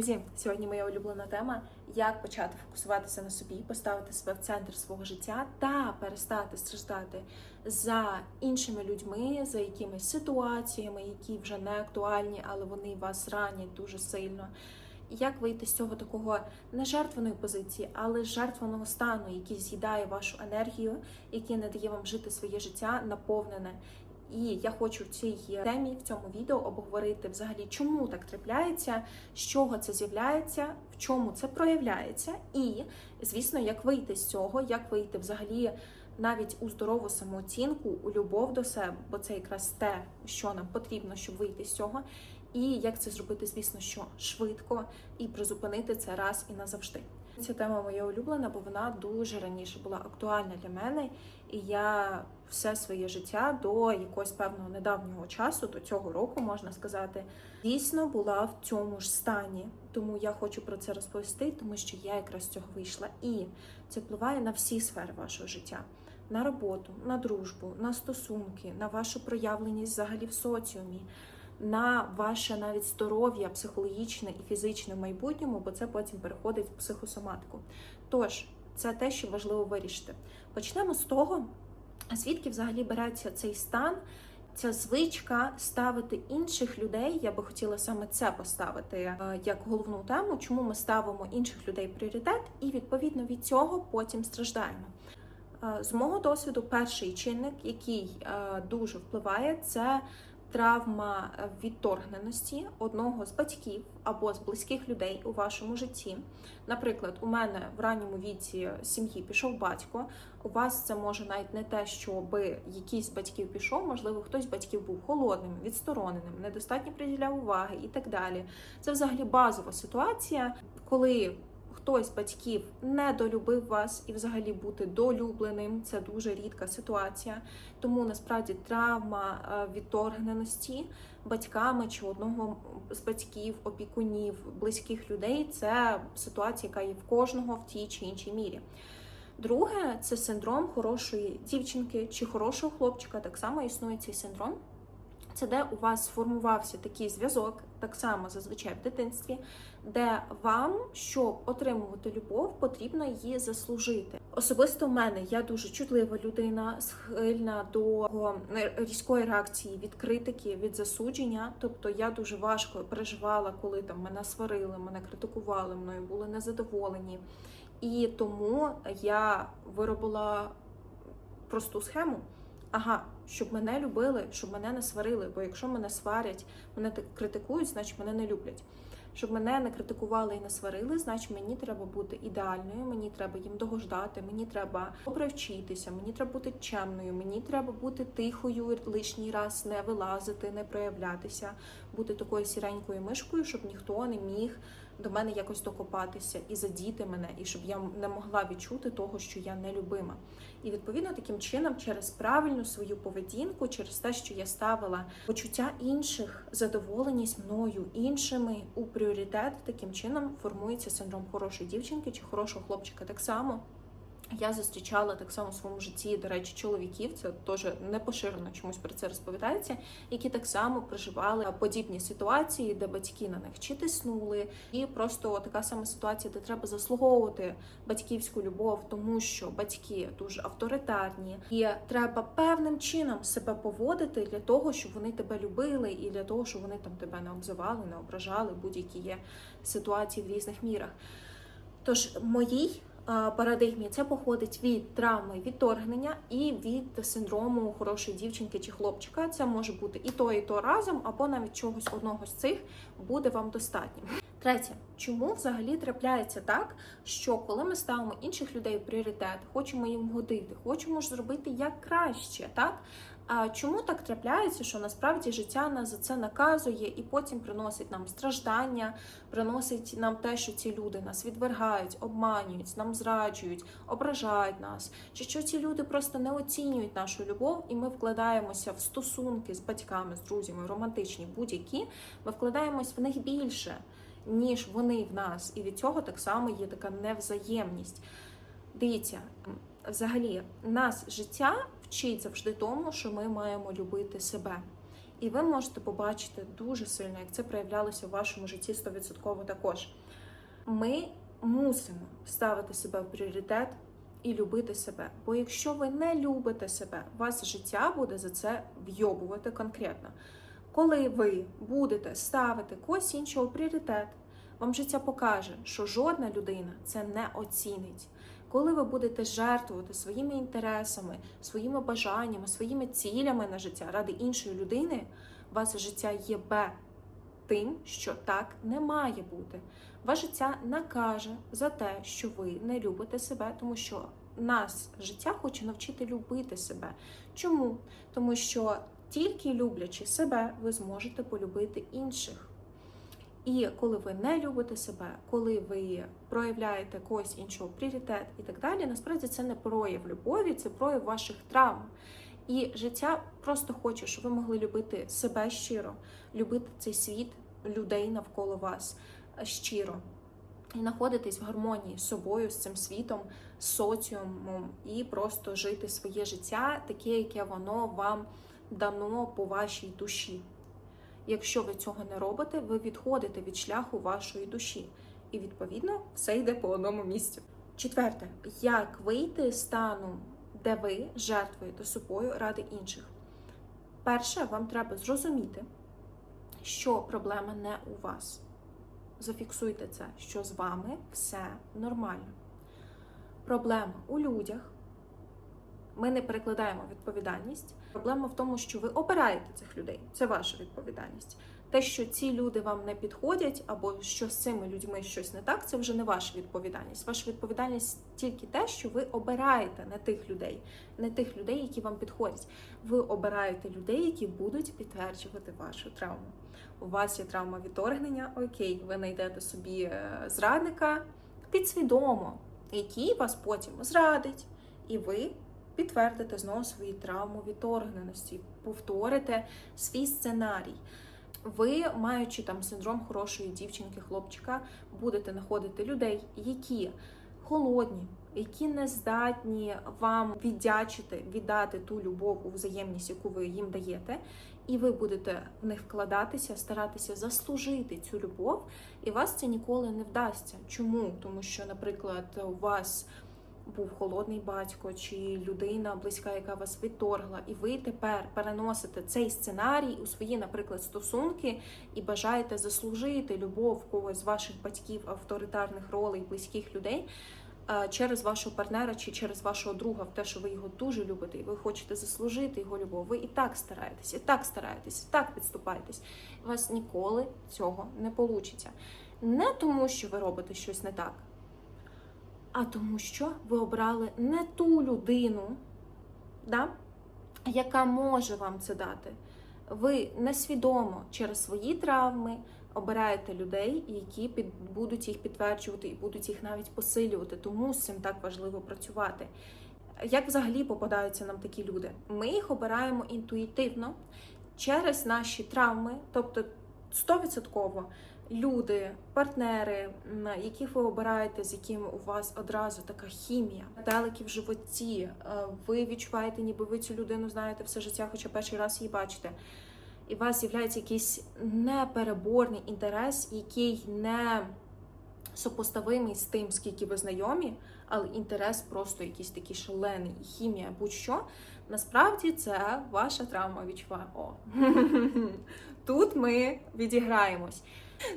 Друзі, сьогодні моя улюблена тема: як почати фокусуватися на собі, поставити себе в центр свого життя та перестати страждати за іншими людьми, за якимись ситуаціями, які вже не актуальні, але вони вас ранять дуже сильно. Як вийти з цього такого не жертвеної позиції, але жертвеного стану, який з'їдає вашу енергію, який не дає вам жити своє життя наповнене. І я хочу в цій темі, в цьому відео обговорити взагалі, чому так трапляється, з чого це з'являється, в чому це проявляється, і, звісно, як вийти з цього, як вийти взагалі навіть у здорову самооцінку, у любов до себе, бо це якраз те, що нам потрібно, щоб вийти з цього. І як це зробити, звісно, що швидко і призупинити це раз і назавжди. Ця тема моя улюблена, бо вона дуже раніше була актуальна для мене, і я все своє життя до якогось певного недавнього часу, до цього року можна сказати, дійсно була в цьому ж стані. Тому я хочу про це розповісти, тому що я якраз з цього вийшла. І це впливає на всі сфери вашого життя. На роботу, на дружбу, на стосунки, на вашу проявленість взагалі в соціумі, на ваше навіть здоров'я психологічне і фізичне в майбутньому, бо це потім переходить в психосоматику. Тож, це те, що важливо вирішити. Почнемо з того, звідки взагалі береться цей стан, ця звичка ставити інших людей. Я би хотіла саме це поставити е, як головну тему, чому ми ставимо інших людей пріоритет, і відповідно від цього потім страждаємо. Е, З мого досвіду, перший чинник, який е, дуже впливає, це травма е, відторгненості одного з батьків або з близьких людей у вашому житті. Наприклад, у мене в ранньому віці сім'ї пішов батько. У вас це може навіть не те, щоб якийсь з батьків пішов, можливо, хтось з батьків був холодним, відстороненим, недостатньо приділяв уваги і так далі. Це взагалі базова ситуація, коли хтось з батьків недолюбив вас і взагалі бути долюбленим це дуже рідка ситуація. Тому насправді травма е, відторгненості батьками чи одного з батьків, опікунів, близьких людей це ситуація, яка є в кожного в тій чи іншій мірі. Друге, це синдром хорошої дівчинки чи хорошого хлопчика. Так само існує цей синдром. Це де у вас сформувався такий зв'язок, так само зазвичай в дитинстві, де вам, щоб отримувати любов, потрібно її заслужити. Особисто в мене я дуже чутлива людина, схильна до різкої реакції від критики, від засудження. Тобто я дуже важко переживала, коли там мене сварили, мене критикували, мною були незадоволені. І тому я виробила просту схему. Ага, щоб мене любили, щоб мене не сварили. Бо якщо мене сварять, мене критикують, значить мене не люблять. Щоб мене не критикували і не сварили, значить мені треба бути ідеальною, мені треба їм догождати, мені треба добре мені треба бути чемною, мені треба бути тихою, лишній раз не вилазити, не проявлятися, бути такою сіренькою мишкою, щоб ніхто не міг до мене якось докопатися і задіти мене, і щоб я не могла відчути того, що я нелюбима. І відповідно таким чином, через правильну свою поведінку, через те, що я ставила почуття інших, задоволеність мною іншими у пріоритет, таким чином формується синдром хорошої дівчинки чи хорошого хлопчика. Так само. Я зустрічала так само в своєму житті, до речі, чоловіків, це теж не поширено чомусь про це розповідається, які так само проживали подібні ситуації, де батьки на них чи тиснули, і просто така сама ситуація, де треба заслуговувати батьківську любов, тому що батьки дуже авторитарні, і треба певним чином себе поводити для того, щоб вони тебе любили, і для того, щоб вони там тебе не обзивали, не ображали, будь-які є ситуації в різних мірах. Тож моїй парадигмі це походить від травми відторгнення і від синдрому хорошої дівчинки чи хлопчика. Це може бути і то, і то разом, або навіть чогось одного з цих буде вам достатньо. Третє, чому взагалі трапляється так, що коли ми ставимо інших людей в пріоритет, хочемо їм годити, хочемо ж зробити як краще, так? А чому так трапляється, що насправді життя нас за це наказує і потім приносить нам страждання, приносить нам те, що ці люди нас відвергають, обманюють, нам зраджують, ображають нас, чи що ці люди просто не оцінюють нашу любов, і ми вкладаємося в стосунки з батьками, з друзями, романтичні будь-які, ми вкладаємось в них більше, ніж вони в нас. І від цього так само є така невзаємність. Дивіться, взагалі, нас життя вчить завжди тому, що ми маємо любити себе. І ви можете побачити дуже сильно, як це проявлялося в вашому житті 100% також. Ми мусимо ставити себе в пріоритет і любити себе. Бо якщо ви не любите себе, вас життя буде за це вйобувати конкретно. Коли ви будете ставити когось іншого пріоритет, вам життя покаже, що жодна людина це не оцінить. Коли ви будете жертвувати своїми інтересами, своїми бажаннями, своїми цілями на життя ради іншої людини, вас життя є Б тим, що так не має бути. Ваше життя накаже за те, що ви не любите себе, тому що нас життя хоче навчити любити себе. Чому? Тому що тільки люблячи себе, ви зможете полюбити інших. І коли ви не любите себе, коли ви проявляєте когось іншого пріоритет і так далі, насправді це не прояв любові, це прояв ваших травм. І життя просто хоче, щоб ви могли любити себе щиро, любити цей світ, людей навколо вас е, щиро. І знаходитись в гармонії з собою, з цим світом, з соціумом, і просто жити своє життя, таке, яке воно вам дано по вашій душі. Якщо ви цього не робите, ви відходите від шляху вашої душі. І відповідно все йде по одному місцю. Четверте, як вийти з стану, де ви жертвуєте собою ради інших? Перше, вам треба зрозуміти, що проблема не у вас. Зафіксуйте це, що з вами все нормально. Проблема у людях. Ми не перекладаємо відповідальність. Проблема в тому, що ви обираєте цих людей. Це ваша відповідальність. Те, що ці люди вам не підходять, або що з цими людьми щось не так, це вже не ваша відповідальність. Ваша відповідальність тільки те, що ви обираєте не тих людей, не тих людей, які вам підходять. Ви обираєте людей, які будуть підтверджувати вашу травму. У вас є травма відторгнення, окей, ви знайдете собі е, зрадника підсвідомо, який вас потім зрадить, і ви підтвердите знову свою травму відторгненості, повторите свій сценарій. Ви, маючи там синдром хорошої дівчинки, хлопчика, будете знаходити людей, які холодні, які не здатні вам віддячити, віддати ту любов у взаємність, яку ви їм даєте, і ви будете в них вкладатися, старатися заслужити цю любов, і вас це ніколи не вдасться. Чому? Тому що, наприклад, у вас був холодний батько чи людина близька, яка вас відторгла, і ви тепер переносите цей сценарій у свої, наприклад, стосунки і бажаєте заслужити любов когось з ваших батьків, авторитарних ролей, близьких людей. Через вашого партнера чи через вашого друга, в те, що ви його дуже любите, і ви хочете заслужити його любов, ви і так стараєтесь, і так стараєтесь, і так підступаєтесь. У вас ніколи цього не вийде. Не тому, що ви робите щось не так, а тому, що ви обрали не ту людину, да, яка може вам це дати. Ви несвідомо через свої травми обираєте людей, які під, будуть їх підтверджувати і будуть їх навіть посилювати. Тому з цим так важливо працювати. Як взагалі попадаються нам такі люди? Ми їх обираємо інтуїтивно через наші травми, тобто 100% люди, партнери, яких ви обираєте, з якими у вас одразу така хімія, метелики в животі. е, Ви відчуваєте, ніби ви цю людину знаєте все життя, хоча перший раз її бачите. І у вас з'являється якийсь непереборний інтерес, який не сопоставимий з тим, скільки ви знайомі, але інтерес просто якийсь такий шалений, хімія, будь-що. Насправді це ваша травма відчуває. О, тут ми відіграємось.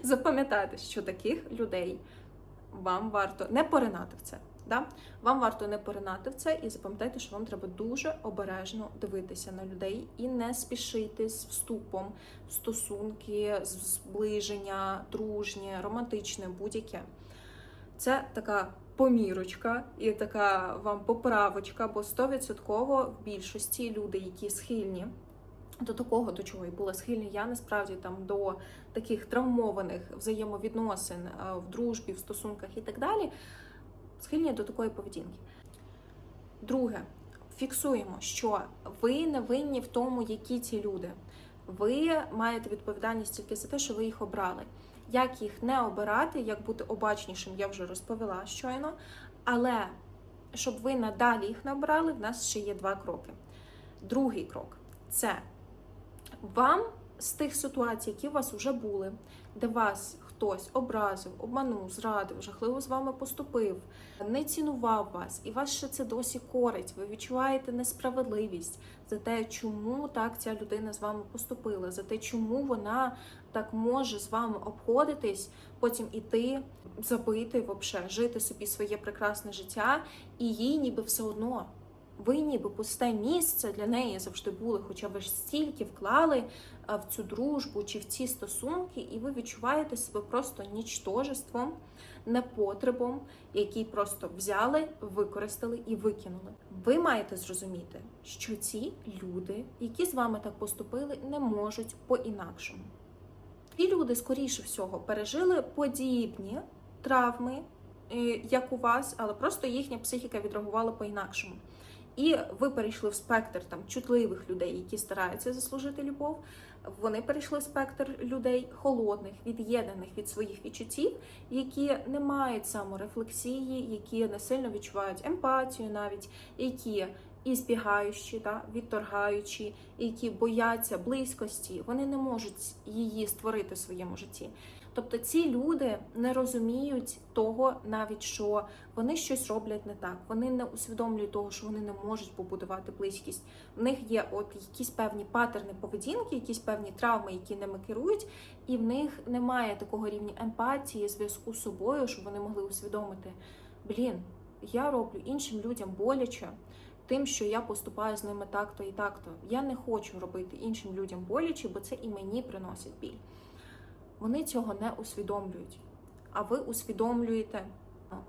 Запам'ятайте, що таких людей вам варто не поринати в це. Да? Вам варто не поринати в це і запам'ятайте, що вам треба дуже обережно дивитися на людей і не спішити з вступом в стосунки, зближення, дружнє, романтичне, будь-яке. Це така помірочка і така вам поправочка, бо 100% в більшості люди, які схильні до такого, до чого і була схильна я насправді там до таких травмованих взаємовідносин е, в дружбі, в стосунках і так далі, схильні до такої поведінки. Друге, фіксуємо, що ви не винні в тому, які ці люди. Ви маєте відповідальність тільки за те, що ви їх обрали. Як їх не обирати, як бути обачнішим, я вже розповіла щойно. Але щоб ви надалі їх не обрали, в нас ще є два кроки. Другий крок це Вам з тих ситуацій, які у вас вже були, де вас хтось образив, обманув, зрадив, жахливо з вами поступив, не цінував вас, і вас ще це досі корить. Ви відчуваєте несправедливість за те, чому так ця людина з вами поступила, за те, чому вона так може з вами обходитись, потім іти, забити, вообще, жити собі своє прекрасне життя, і їй ніби все одно. Ви ніби пусте місце для неї завжди були, хоча ви ж стільки вклали в цю дружбу чи в ці стосунки, і ви відчуваєте себе просто нічтожеством, непотребом, який просто взяли, використали і викинули. Ви маєте зрозуміти, що ці люди, які з вами так поступили, не можуть по-інакшому. Ті люди, скоріше всього, пережили подібні травми, е, як у вас, але просто їхня психіка відреагувала по-інакшому. І ви перейшли в спектр там чутливих людей, які стараються заслужити любов. Вони перейшли в спектр людей холодних, від'єднаних від своїх відчуттів, які не мають саморефлексії, які не сильно відчувають емпатію, навіть які і збігаючі, та відторгаючі, які бояться близькості, вони не можуть її створити в своєму житті. Тобто ці люди не розуміють того, навіть що вони щось роблять не так. Вони не усвідомлюють того, що вони не можуть побудувати близькість. В них є от якісь певні патерни поведінки, якісь певні травми, які ними керують, і в них немає такого рівня емпатії, зв'язку з собою, щоб вони могли усвідомити: блін, я роблю іншим людям боляче. Тим, що я поступаю з ними так-то і так-то. Я не хочу робити іншим людям боляче, бо це і мені приносить біль. Вони цього не усвідомлюють. А ви усвідомлюєте.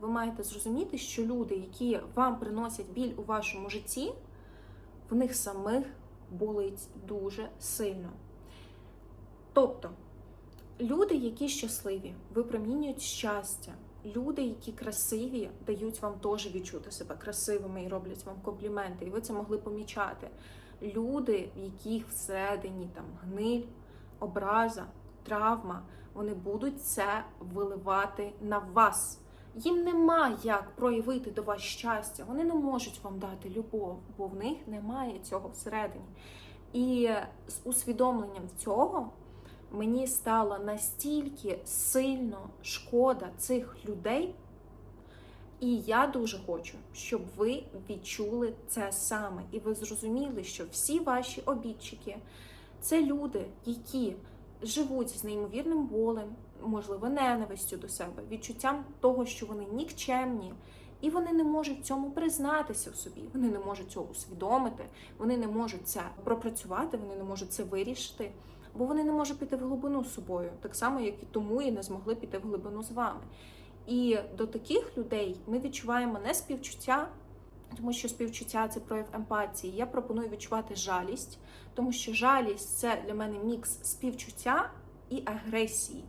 Ви маєте зрозуміти, що люди, які вам приносять біль у вашому житті, в них самих болить дуже сильно. Тобто, люди, які щасливі, випромінюють щастя. Люди, які красиві, дають вам теж відчути себе красивими і роблять вам компліменти, і ви це могли помічати. Люди, в яких всередині там гниль, образа, травма, вони будуть це виливати на вас. Їм нема як проявити до вас щастя. Вони не можуть вам дати любов, бо в них немає цього всередині. І з усвідомленням цього мені стало настільки сильно шкода цих людей. І я дуже хочу, щоб ви відчули це саме, і ви зрозуміли, що всі ваші обідчики це люди, які живуть з неймовірним болем, можливо, ненавистю до себе, відчуттям того, що вони нікчемні, і вони не можуть цьому признатися в собі. Вони не можуть цього усвідомити, вони не можуть це пропрацювати, вони не можуть це вирішити, бо вони не можуть піти в глибину з собою, так само, як і тому і не змогли піти в глибину з вами. І до таких людей ми відчуваємо не співчуття, тому що співчуття це прояв емпатії. Я пропоную відчувати жалість, тому що жалість це для мене мікс співчуття і агресії.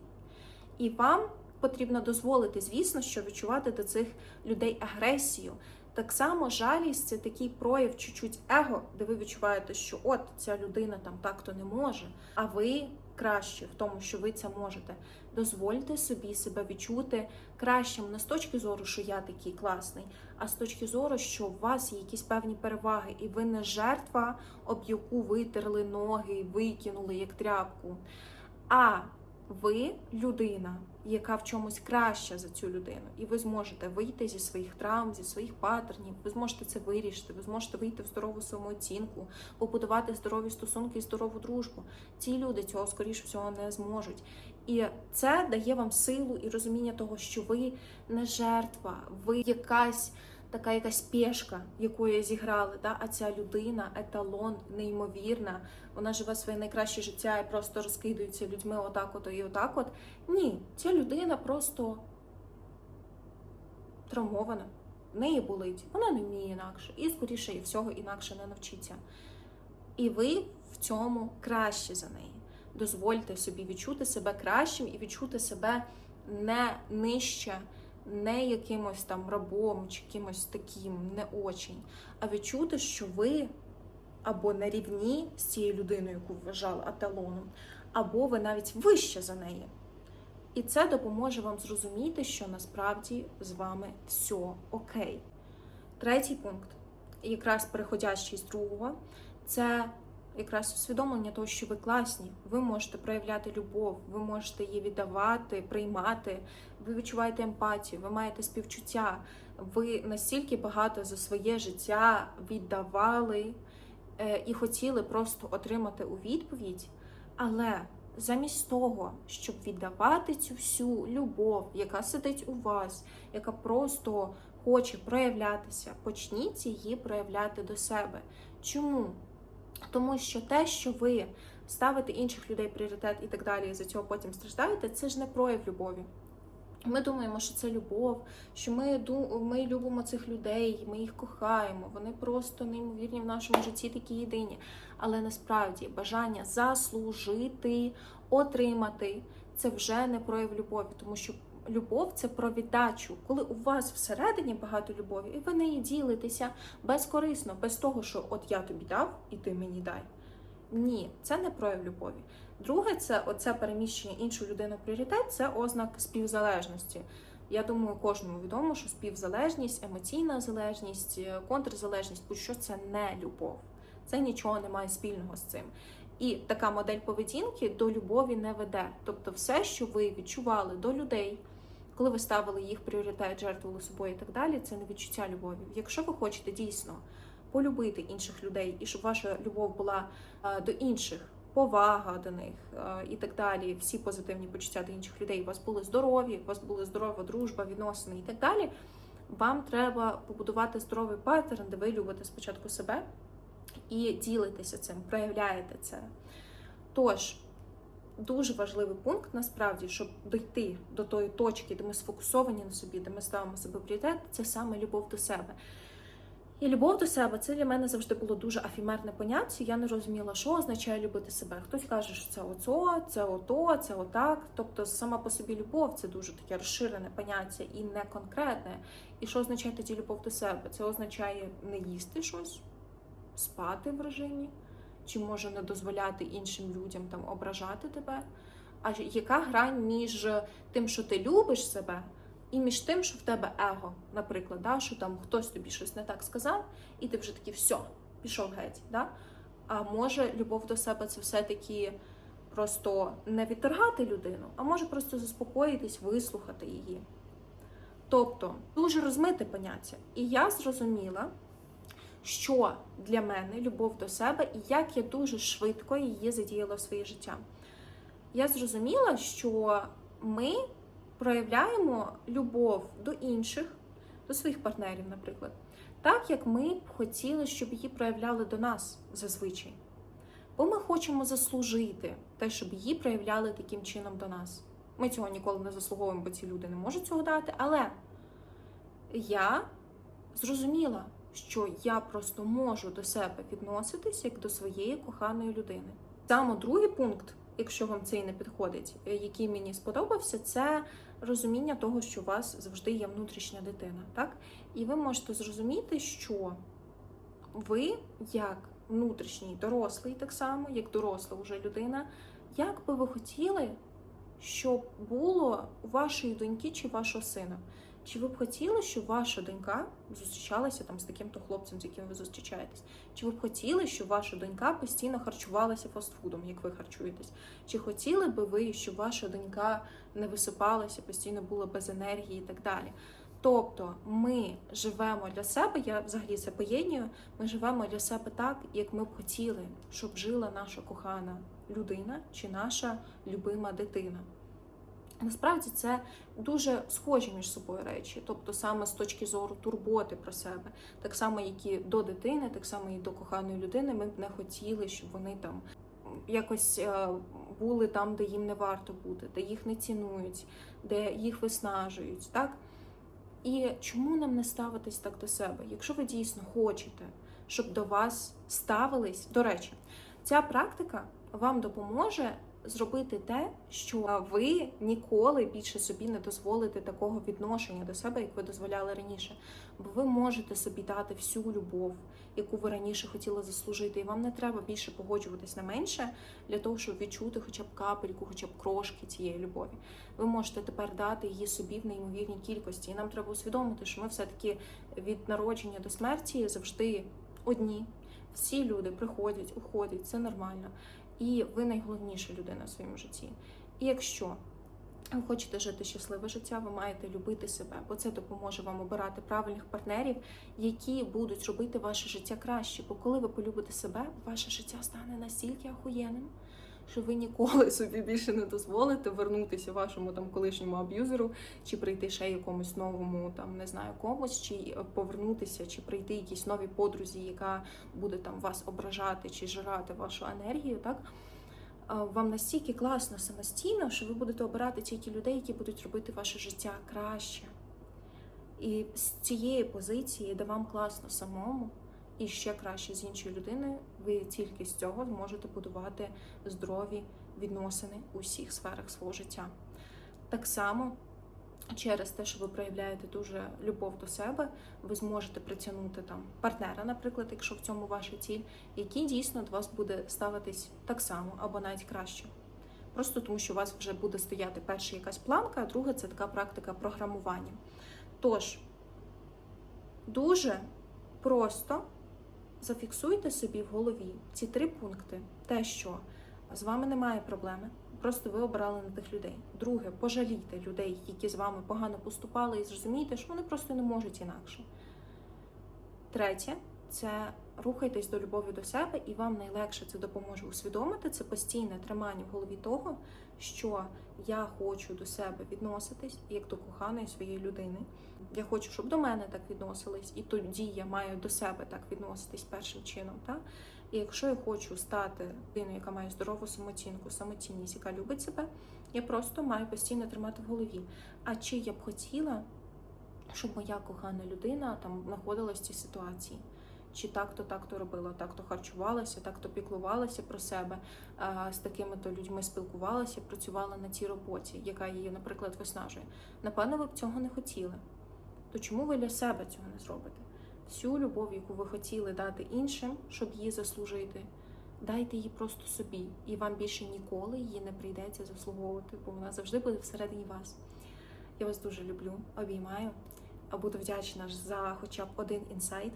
І вам потрібно дозволити, звісно, що відчувати до цих людей агресію. Так само жалість це такий прояв чуть-чуть его, де ви відчуваєте, що от ця людина там так-то не може, а ви краще в тому, що ви це можете. Дозвольте собі себе відчути кращим не з точки зору, що я такий класний, а з точки зору, що у вас є якісь певні переваги, і ви не жертва, об яку витерли ноги, викинули як тряпку. А ви людина, яка в чомусь краща за цю людину, і ви зможете вийти зі своїх травм, зі своїх паттернів, ви зможете це вирішити, ви зможете вийти в здорову самооцінку, побудувати здорові стосунки і здорову дружбу. Ці люди цього скоріше всього не зможуть. І це дає вам силу і розуміння того, що ви не жертва, ви якась. Така якась пешка, якою зіграли, да? а ця людина, еталон, неймовірна, вона живе своє найкраще життя і просто розкидується людьми отак от і отак от. Ні, ця людина просто травмована, в неї болить, вона не вміє інакше, і скоріше і всього інакше не навчиться. І ви в цьому краще за неї. Дозвольте собі відчути себе кращим і відчути себе не нижче не якимось там рабом чи якимось таким, не очень, а відчути, що ви або на рівні з цією людиною, яку вважали аталоном, або ви навіть вище за неї. І це допоможе вам зрозуміти, що насправді з вами все окей. Третій пункт, якраз переходящий з другого, це якраз усвідомлення того, що ви класні, ви можете проявляти любов, ви можете її віддавати, приймати, ви відчуваєте емпатію, ви маєте співчуття, ви настільки багато за своє життя віддавали е, і хотіли просто отримати у відповідь. Але замість того, щоб віддавати цю всю любов, яка сидить у вас, яка просто хоче проявлятися, почніть її проявляти до себе. Чому? Тому що те, що ви ставите інших людей пріоритет і так далі, і за цього потім страждаєте, це ж не прояв любові. Ми думаємо, що це любов, що ми ми любимо цих людей, ми їх кохаємо. Вони просто неймовірні в нашому житті такі єдині. Але насправді бажання заслужити, отримати це вже не прояв любові, тому що любов це про віддачу. Коли у вас всередині багато любові, і ви нею ділитеся безкорисно, без того, що от я тобі дав, і ти мені дай. Ні, це не прояв любові. Друге, це оце переміщення іншу людину пріоритет, це ознак співзалежності. Я думаю, кожному відомо, що співзалежність, емоційна залежність, е, контрзалежність, будь-що це не любов. Це нічого не має спільного з цим. І така модель поведінки до любові не веде. Тобто, все, що ви відчували до людей, коли ви ставили їх пріоритет, жертвували собою і так далі, це не відчуття любові. Якщо ви хочете дійсно полюбити інших людей, і щоб ваша любов була е, до інших, повага до них е, і так далі, всі позитивні почуття до інших людей, у вас були здорові, у вас була здорова дружба, відносини і так далі. Вам треба побудувати здоровий паттерн, де ви любите спочатку себе і ділитеся цим, проявляєте це. Тож, дуже важливий пункт насправді, щоб дійти до тої точки, де ми сфокусовані на собі, де ми ставимо себе пріоритет, це саме любов до себе. І любов до себе це для мене завжди було дуже афімерне поняття. Я не розуміла, що означає любити себе. Хтось каже, що це оцо, це ото, це отак. Тобто, сама по собі любов це дуже таке розширене поняття і не конкретне. І що означає тоді любов до себе? Це означає не їсти щось, спати в режимі, чи може не дозволяти іншим людям там ображати тебе. А яка грань між тим, що ти любиш себе, і між тим, що в тебе его, наприклад, да, що там хтось тобі щось не так сказав, і ти вже такий все, пішов геть. Да? А може любов до себе це все-таки просто не відторгати людину, а може просто заспокоїтись, вислухати її. Тобто дуже розмите поняття. І я зрозуміла, що для мене любов до себе і як я дуже швидко її задіяла в своє життя. Я зрозуміла, що ми проявляємо любов до інших, до своїх партнерів, наприклад, так як ми б хотіли, щоб її проявляли до нас зазвичай. Бо ми хочемо заслужити те, щоб її проявляли таким чином до нас. Ми цього ніколи не заслуговуємо, бо ці люди не можуть цього дати. Але я зрозуміла, що я просто можу до себе відноситись як до своєї коханої людини. Саме другий пункт, якщо вам цей не підходить, е, який мені сподобався, це розуміння того, що у вас завжди є внутрішня дитина, так? І ви можете зрозуміти, що ви, як внутрішній дорослий, так само, як доросла вже людина, як би ви хотіли, щоб було у вашої доньки чи вашого сина. Чи ви б хотіли, щоб ваша донька зустрічалася там з таким-то хлопцем, з яким ви зустрічаєтесь? Чи ви б хотіли, щоб ваша донька постійно харчувалася фастфудом, як ви харчуєтесь? Чи хотіли би ви, щоб ваша донька не висипалася, постійно була без енергії і так далі? Тобто ми живемо для себе, я взагалі це поєднюю, ми живемо для себе так, як ми б хотіли, щоб жила наша кохана людина чи наша любима дитина. Насправді це дуже схожі між собою речі, тобто саме з точки зору турботи про себе, так само, як і до дитини, так само і до коханої людини. Ми б не хотіли, щоб вони там якось е, були там, де їм не варто бути, де їх не цінують, де їх виснажують. Так? І чому нам не ставитись так до себе? Якщо ви дійсно хочете, щоб до вас ставились, до речі, ця практика вам допоможе зробити те, що ви ніколи більше собі не дозволите такого відношення до себе, як ви дозволяли раніше. Бо ви можете собі дати всю любов, яку ви раніше хотіли заслужити, і вам не треба більше погоджуватись на менше для того, щоб відчути хоча б капельку, хоча б крошки цієї любові. Ви можете тепер дати її собі в неймовірній кількості. І нам треба усвідомити, що ми все-таки від народження до смерті завжди одні. Всі люди приходять, уходять, це нормально. І ви найголовніша людина в своєму житті. І якщо ви хочете жити щасливе життя, ви маєте любити себе, бо це допоможе вам обирати правильних партнерів, які будуть робити ваше життя краще. Бо коли ви полюбите себе, ваше життя стане настільки ахуєнним, що ви ніколи собі більше не дозволите вернутися вашому там колишньому аб'юзеру, чи прийти ще якомусь новому, там не знаю, комусь, чи е, повернутися, чи прийти якійсь новій подрузі, яка буде там вас ображати чи жирати вашу енергію, так. Вам настільки класно самостійно, що ви будете обирати тільки людей, які будуть робити ваше життя краще. І з цієї позиції, де вам класно самому, і ще краще з іншою людиною, ви тільки з цього зможете будувати здорові відносини у всіх сферах свого життя. Так само через те, що ви проявляєте дуже любов до себе, ви зможете притягнути там партнера, наприклад, якщо в цьому ваша ціль, який дійсно до вас буде ставитись так само або навіть краще. Просто тому, що у вас вже буде стояти перша якась планка, а друга це така практика програмування. Тож, дуже просто зафіксуйте собі в голові ці три пункти: те, що з вами немає проблеми, просто ви обирали на тих людей. Друге, пожалійте людей, які з вами погано поступали, і зрозумійте, що вони просто не можуть інакше. Третє це рухайтесь до любові до себе, і вам найлегше це допоможе усвідомити. Це постійне тримання в голові того, що я хочу до себе відноситись як до коханої своєї людини. Я хочу, щоб до мене так відносились, і тоді я маю до себе так відноситись першим чином. Так? І якщо я хочу стати людиною, яка має здорову самооцінку, самоцінність, яка любить себе, я просто маю постійно тримати в голові. А чи я б хотіла, щоб моя кохана людина там знаходилась в цій ситуації? Чи так-то, так-то робила, так-то харчувалася, так-то піклувалася про себе, з такими-то людьми спілкувалася, працювала на цій роботі, яка її, наприклад, виснажує. Напевно, ви б цього не хотіли. То чому ви для себе цього не зробите? Всю любов, яку ви хотіли дати іншим, щоб її заслужити, дайте її просто собі, і вам більше ніколи її не прийдеться заслуговувати, бо вона завжди буде всередині вас. Я вас дуже люблю, обіймаю, буду вдячна за хоча б один інсайт,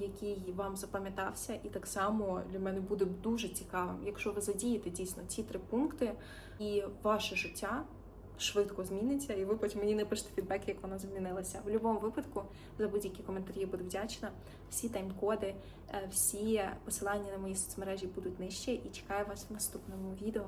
який вам запам'ятався, і так само для мене буде дуже цікавим, якщо ви задієте дійсно ці три пункти, і ваше життя швидко зміниться, і ви потім мені напишете фідбек, як воно змінилося. В будь-якому випадку за будь-які коментарі буду вдячна. Всі тайм-коди, е, всі посилання на мої соцмережі будуть нижче і чекаю вас в наступному відео.